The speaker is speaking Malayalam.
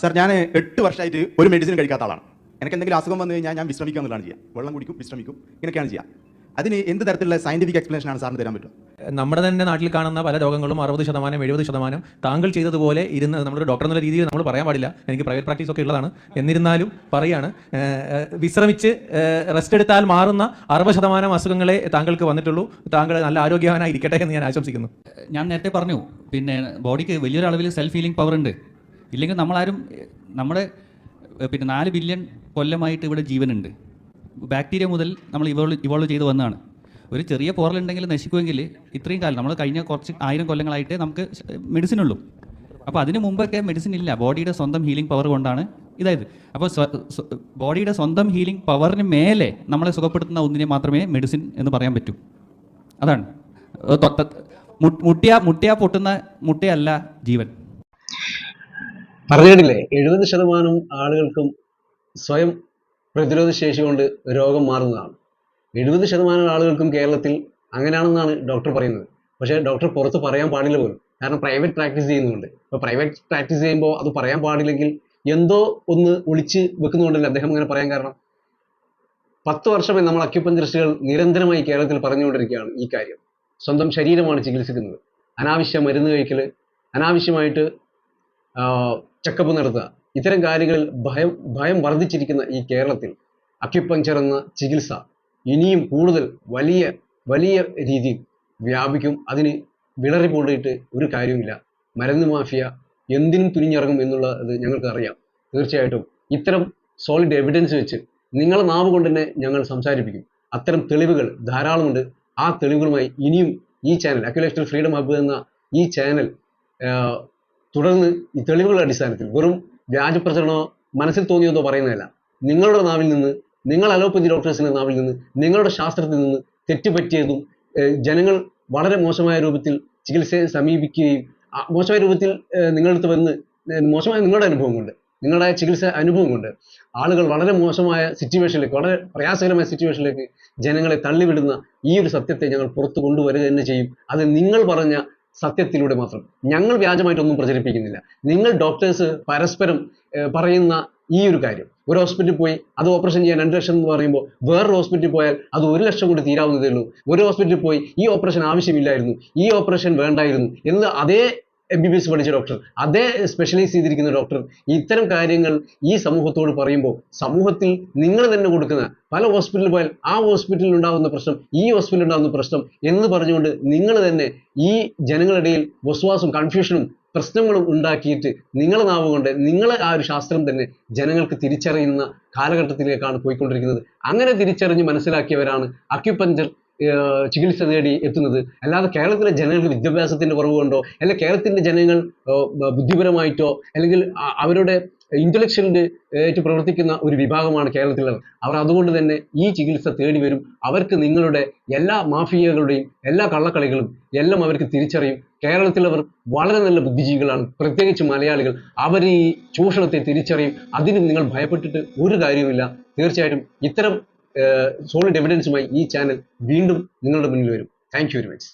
സാർ ഞാൻ എട്ട് വർഷമായിട്ട് ഒരു മെഡിസിൻ കഴിക്കാത്ത ആളാണ്. എനിക്ക് എന്തെങ്കിലും അസുഖം വന്നു കഴിഞ്ഞാൽ ഞാൻ വിശ്രമിക്കുക എന്നുള്ളതാണ് ചെയ്യുക വെള്ളം കുടിക്കും വിശ്രമിക്കും. ഇങ്ങനെയൊക്കെയാണ് ചെയ്യുക അതിന് എന്ത് തരത്തിലുള്ള സയന്റിഫിക് എക്സ്പ്ലനേഷൻ ആണ് സാറിന് തരാൻ പറ്റും നമ്മുടെ തന്നെ നാട്ടിൽ കാണുന്ന പല രോഗങ്ങളും അറുപത് ശതമാനം എഴുപത് ശതമാനം താങ്കൾ ചെയ്തതുപോലെ ഇരുന്ന് നമ്മുടെ ഡോക്ടർ എന്നുള്ള രീതിയിൽ നമ്മൾ പറയാൻ പാടില്ല. എനിക്ക് പ്രൈവറ്റ് പ്രാക്ടീസ് ഒക്കെ ഉള്ളതാണ്. എന്നിരുന്നാലും പറയാണ് വിശ്രമിച്ച് റെസ്റ്റ് എടുത്താൽ മാറുന്ന അറുപത് ശതമാനം അസുഖങ്ങളെ താങ്കൾക്ക് വന്നിട്ടുള്ളൂ. താങ്കൾ നല്ല ആരോഗ്യവാനായിരിക്കട്ടെ എന്ന് ഞാൻ ആശംസിക്കുന്നു. ഞാൻ നേരത്തെ പറഞ്ഞു പിന്നെ ബോഡിക്ക് വലിയൊരു അളവിൽ സെൽഫ് ഹീലിംഗ് പവർ ഉണ്ട്. ഇല്ലെങ്കിൽ നമ്മളാരും നമ്മുടെ പിന്നെ നാല് ബില്യൺ കൊല്ലമായിട്ട് ഇവിടെ ജീവനുണ്ട്. ബാക്ടീരിയ മുതൽ നമ്മൾ ഇവോൾവ് ഇവോൾവ് ചെയ്ത് വന്നതാണ്. ഒരു ചെറിയ പോറലുണ്ടെങ്കിൽ നശിക്കുമെങ്കിൽ ഇത്രയും കാലം നമ്മൾ കഴിഞ്ഞ കുറച്ച് ആയിരം കൊല്ലങ്ങളായിട്ട് നമുക്ക് മെഡിസിൻ ഉള്ളൂ അപ്പോൾ അതിന് മുമ്പൊക്കെ മെഡിസിൻ ഇല്ല. ബോഡിയുടെ സ്വന്തം ഹീലിംഗ് പവർ കൊണ്ടാണ് ഇതായത്. അപ്പോൾ ബോഡിയുടെ സ്വന്തം ഹീലിംഗ് പവറിന് മേലെ നമ്മളെ സുഖപ്പെടുത്തുന്ന ഒന്നിനെ മാത്രമേ മെഡിസിൻ എന്ന് പറയാൻ പറ്റൂ. അതാണ്. മുട്ടിയ മുട്ടിയ പൊട്ടുന്ന മുട്ടയല്ല ജീവൻ. പറഞ്ഞിട്ടില്ലേ? എഴുപത് ശതമാനം ആളുകൾക്കും സ്വയം പ്രതിരോധ ശേഷി കൊണ്ട് രോഗം മാറുന്നതാണ്. എഴുപത് ശതമാനം ആളുകൾക്കും കേരളത്തിൽ അങ്ങനെയാണെന്നാണ് ഡോക്ടർ പറയുന്നത്. പക്ഷേ ഡോക്ടർ പുറത്ത് പറയാൻ പാടില്ല പോലും. കാരണം പ്രൈവറ്റ് പ്രാക്ടീസ് ചെയ്യുന്നുണ്ട്. അപ്പോൾ പ്രൈവറ്റ് പ്രാക്ടീസ് ചെയ്യുമ്പോൾ അത് പറയാൻ പാടില്ലെങ്കിൽ എന്തോ ഒന്ന് ഒളിച്ച് വെക്കുന്നുണ്ടല്ലോ അദ്ദേഹം അങ്ങനെ പറയാൻ കാരണം. പത്ത് വർഷമായി നമ്മൾ അക്യുപഞ്ചറിസ്റ്റുകൾ നിരന്തരമായി കേരളത്തിൽ പറഞ്ഞുകൊണ്ടിരിക്കുകയാണ് ഈ കാര്യം. സ്വന്തം ശരീരമാണ് ചികിത്സിക്കുന്നത്. അനാവശ്യ മരുന്ന് കഴിക്കൽ അനാവശ്യമായിട്ട് ചെക്കപ്പ് നടത്തുക. ഇത്തരം കാര്യങ്ങളിൽ ഭയം ഭയം വർദ്ധിച്ചിരിക്കുന്ന ഈ കേരളത്തിൽ അക്യുപഞ്ചർ എന്ന ചികിത്സ ഇനിയും കൂടുതൽ വലിയ വലിയ രീതിയിൽ വ്യാപിക്കും. അതിന് വിളറി പോണ്ടിട്ട് ഒരു കാര്യവുമില്ല. മരുന്ന് മാഫിയ എന്തിനും തുനിഞ്ഞിറങ്ങും എന്നുള്ളത് ഞങ്ങൾക്ക് അറിയാം. തീർച്ചയായിട്ടും ഇത്തരം സോളിഡ് എവിഡൻസ് വെച്ച് നിങ്ങളെ നാവ് കൊണ്ട് തന്നെ ഞങ്ങൾ സംസാരിപ്പിക്കും. അത്തരം തെളിവുകൾ ധാരാളമുണ്ട്. ആ തെളിവുകളുമായി ഇനിയും ഈ ചാനൽ അക്യുലേഷണൽ ഫ്രീഡം ഹബ്ബ് എന്ന ഈ ചാനൽ തുടർന്ന് ഈ തെളിവുകളുടെ അടിസ്ഥാനത്തിൽ വെറും വ്യാജ പ്രചരണമോ മനസ്സിൽ തോന്നിയതോ പറയുന്നതല്ല. നിങ്ങളുടെ നാവിൽ നിന്ന് നിങ്ങൾ അലോപ്പതി ഡോക്ടേഴ്സിന്റെ നാവിൽ നിന്ന് നിങ്ങളുടെ ശാസ്ത്രത്തിൽ നിന്ന് തെറ്റുപറ്റിയതും ജനങ്ങൾ വളരെ മോശമായ രൂപത്തിൽ ചികിത്സയെ സമീപിക്കുകയും മോശമായ രൂപത്തിൽ ഏഹ് നിങ്ങളുടെ അടുത്ത് വന്ന് മോശമായ നിങ്ങളുടെ അനുഭവം കൊണ്ട് നിങ്ങളുടെ ചികിത്സ അനുഭവം കൊണ്ട് ആളുകൾ വളരെ മോശമായ സിറ്റുവേഷനിലേക്ക് വളരെ പ്രയാസകരമായ സിറ്റുവേഷനിലേക്ക് ജനങ്ങളെ തള്ളിവിടുന്ന ഈ ഒരു സത്യത്തെ ഞങ്ങൾ പുറത്തു കൊണ്ടുവരിക തന്നെ ചെയ്യും. അത് നിങ്ങൾ പറഞ്ഞ സത്യത്തിലൂടെ മാത്രം. ഞങ്ങൾ വ്യാജമായിട്ടൊന്നും പ്രചരിപ്പിക്കുന്നില്ല. നിങ്ങൾ ഡോക്ടേഴ്സ് പരസ്പരം പറയുന്ന ഈ ഒരു കാര്യം. ഒരു ഹോസ്പിറ്റലിൽ പോയി അത് ഓപ്പറേഷൻ ചെയ്യാൻ രണ്ട് ലക്ഷം എന്ന് പറയുമ്പോൾ വേറൊരു ഹോസ്പിറ്റലിൽ പോയാൽ അത് ഒരു ലക്ഷം കൊണ്ട് തീരാവുന്നതേ ഉള്ളൂ. ഒരു ഹോസ്പിറ്റലിൽ പോയി ഈ ഓപ്പറേഷൻ ആവശ്യമില്ലായിരുന്നു. ഈ ഓപ്പറേഷൻ വേണ്ടായിരുന്നു എന്ന് അതേ എം ബി ബി എസ് പഠിച്ച ഡോക്ടർ അതേ സ്പെഷ്യലൈസ് ചെയ്തിരിക്കുന്ന ഡോക്ടർ ഇത്തരം കാര്യങ്ങൾ ഈ സമൂഹത്തോട് പറയുമ്പോൾ സമൂഹത്തിൽ നിങ്ങൾ തന്നെ കൊടുക്കുന്ന പല ഹോസ്പിറ്റലിൽ പോയാൽ ആ ഹോസ്പിറ്റലിൽ ഉണ്ടാകുന്ന പ്രശ്നം ഈ ഹോസ്പിറ്റലിൽ ഉണ്ടാകുന്ന പ്രശ്നം എന്ന് പറഞ്ഞുകൊണ്ട് നിങ്ങൾ തന്നെ ഈ ജനങ്ങളിടയിൽ വസ്വാസും കൺഫ്യൂഷനും പ്രശ്നങ്ങളും ഉണ്ടാക്കിയിട്ട് നിങ്ങളെ നാവ് കൊണ്ട് നിങ്ങളെ ആ ഒരു ശാസ്ത്രം തന്നെ ജനങ്ങൾക്ക് തിരിച്ചറിയുന്ന കാലഘട്ടത്തിലേക്കാണ് പോയിക്കൊണ്ടിരിക്കുന്നത്. അങ്ങനെ തിരിച്ചറിഞ്ഞ് മനസ്സിലാക്കിയവരാണ് അക്യുപഞ്ചർ ചികിത്സ തേടി എത്തുന്നത്. അല്ലാതെ കേരളത്തിലെ ജനങ്ങൾക്ക് വിദ്യാഭ്യാസത്തിന്റെ കുറവ് കൊണ്ടോ അല്ലെ കേരളത്തിന്റെ ജനങ്ങൾ ബുദ്ധിപരമായിട്ടോ അല്ലെങ്കിൽ അവരുടെ ഇന്റലക്ച്വലിന്റെ ആയിട്ട് പ്രവർത്തിക്കുന്ന ഒരു വിഭാഗമാണ് കേരളത്തിലുള്ളത്. അവർ അതുകൊണ്ട് തന്നെ ഈ ചികിത്സ തേടി വരും. അവർക്ക് നിങ്ങളുടെ എല്ലാ മാഫിയകളുടെയും എല്ലാ കള്ളക്കളികളും എല്ലാം അവർക്ക് തിരിച്ചറിയും. കേരളത്തിലവർ വളരെ നല്ല ബുദ്ധിജീവികളാണ്. പ്രത്യേകിച്ച് മലയാളികൾ. അവർ ഈ ചൂഷണത്തെ തിരിച്ചറിയും. അതിന് നിങ്ങൾ ഭയപ്പെട്ടിട്ട് ഒരു കാര്യവുമില്ല. തീർച്ചയായിട്ടും ഇത്തരം സോളിഡ് എവിഡൻസുമായി ഈ ചാനൽ വീണ്ടും നിങ്ങളുടെ മുന്നിൽ വരും. Thank you very much